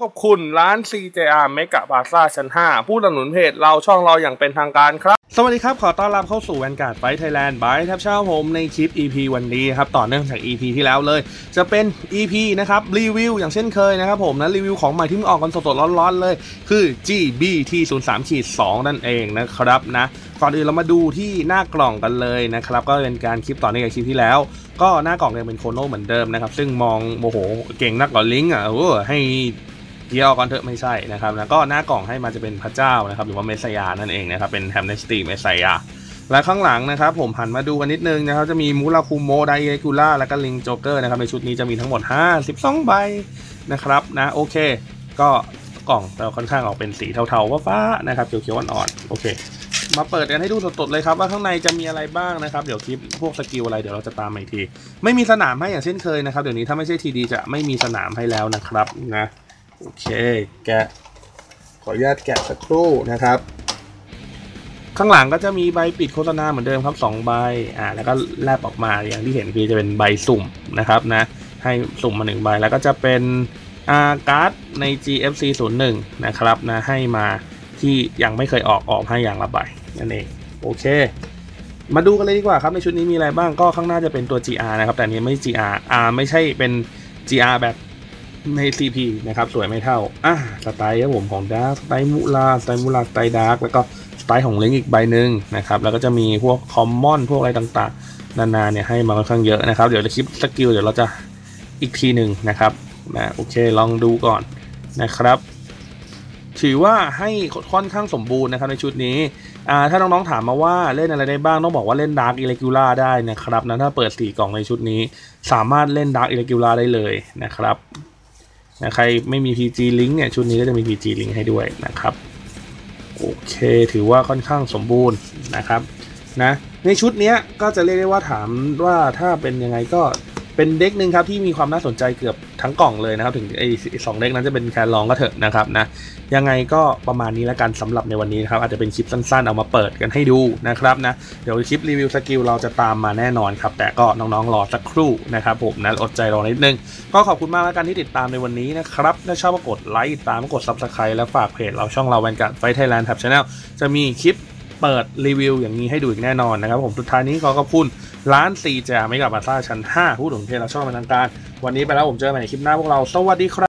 ขอบคุณร้าน CJR เมกะบาซ่าชั้น 5 ผู้สนับสนุนเพจเราช่องเราอย่างเป็นทางการครับ สวัสดีครับ ขอต้อนรับเข้าสู่แวนการ์ดไฟไทยแลนด์บายทับเช้าผมในคลิป EP วันนี้ครับ ต่อเนื่องจาก EP ที่แล้วเลย จะเป็น EP นะครับ รีวิวอย่างเช่นเคยนะครับผมนะรีวิวของใหม่ที่เพิ่งออกกันสดๆร้อนๆเลย คือ GBT 0 3 2นั่นเองนะครับนะก่อนอื่นเรามาดูที่หน้ากล่องกันเลยนะครับ ก็เป็นการคลิปต่อเนื่องจากคลิปที่แล้ว ก็หน้ากล่องยังเป็นโคโนเหมือนเดิมนะครับซึ่งมองโมโหเก่งนักกว่าลิงก์อะโอ้ให้ เยี่ยวก่อนเถอะไม่ใช่นะครับแล้วก็หน้ากล่องให้มาจะเป็นพระเจ้านะครับหรือว่าเมสยานั่นเองนะครับเป็นแฮมเนสตีเมสยาและข้างหลังนะครับผมหันมาดูกันนิดนึงนะครับจะมีมูราคูโมไดเอกูล่าแล้วก็ลิงโจ๊กเกอร์นะครับในชุดนี้จะมีทั้งหมด 52 ใบนะครับนะโอเค ก็กล่องเราค่อนข้างออกเป็นสีเทาๆฟ้าๆนะครับเขียวๆอ่อนๆโอเค มาเปิดกันให้ดูสดๆเลยครับว่าข้างในจะมีอะไรบ้างนะครับเดี๋ยวคลิปพวกสกิลอะไรเดี๋ยวเราจะตามมาอีกที ไม่มีสนามให้อย่างเช่นเคยนะครับเดี๋ยวนี้ถ้าไม่ใช่ทีดีจะไม่มีสนามให้แล้วนะครับนะ โอเค แกะ ขออนุญาตแกะสักครู่นะครับ ข้างหลังก็จะมีใบปิดโฆษณาเหมือนเดิมครับ2ใบอ่าแล้วก็แลบออกมาอย่างที่เห็นคือจะเป็นใบสุ่มนะครับนะ ให้สุ่มมาหนึ่งใบแล้วก็จะเป็นอาการ์ดใน GFC 01นะครับนะให้มาที่ยังไม่เคยออกออกให้อย่างละใบนั่นเองโอเค มาดูกันเลยดีกว่าครับในชุดนี้มีอะไรบ้างก็ข้างหน้าจะเป็นตัว GR นะครับ แต่นนี้ไม่ GR R ไม่ใช่เป็น GR แบบ ใน CP นะครับ สวยไม่เท่า อะสไตล์ครับผมของดาร์สไตล์มูลาสไตล์มูลาสไตล์ดาร์กแล้วก็สไตล์ของเล้งอีกใบหนึ่งนะครับ แล้วก็จะมีพวกคอมมอนพวกอะไรต่างๆ นานาเนี่ยให้มาค่อนข้างเยอะนะครับ เดี๋ยวจะคลิปสกิลเดี๋ยวเราจะอีกทีหนึ่งนะครับนะโอเคลองดูก่อนนะครับถือว่าให้ค่อนข้างสมบูรณ์นะครับในชุดนี้อ่าถ้าน้องๆถามมาว่าเล่นอะไรได้บ้าง ต้องบอกว่าเล่นดาร์กอิเลกิล่าได้นะครับนะถ้าเปิดสี่กล่องในชุดนี้ สามารถเล่นดาร์กอิเลกิล่าได้เลยนะครับ ใครไม่มี PG Link เนี่ยชุดนี้ก็จะมี PG Link ให้ด้วยนะครับโอเคถือว่าค่อนข้างสมบูรณ์นะครับนะในชุดนี้ก็จะเรียกได้ว่าถามว่าถ้าเป็นยังไงก็ เป็นเด็กหนึ่งครับที่มีความน่าสนใจเกือบทั้งกล่องเลยนะครับ ถึงไอ้สองเด็กนั้นจะเป็นแคนลองก็เถอะนะครับนะยังไงก็ประมาณนี้แล้วกันสำหรับในวันนี้นะครับอาจจะเป็นคลิปสั้นๆ เอามาเปิดกันให้ดูนะครับนะเดี๋ยวคลิปรีวิวสกิลเราจะตามมาแน่นอนครับ แต่ก็น้องๆรอสักครู่นะครับผมนะอดใจรอนิดนึง ก็ขอบคุณมากแล้วกันที่ติดตามในวันนี้นะครับถ้าชอบก็กดไลค์ติดตามกด subscribe และฝากเพจเราช่องเราแวนการ์ดไฟไทยแลนด์แท็บชาแนลจะมีคลิป เปิดรีวิวอย่างนี้ให้ดูอีกแน่นอนนะครับผมสุดท้ายนี้ขอขอบคุณร้านซีจาไม่กับบาซ่าชั้น 5 ผู้ถึงเพจเราช่องเป็นทางการ วันนี้ไปแล้วผมเจอกันใหม่ในคลิปหน้าพวกเรา สวัสดีครับ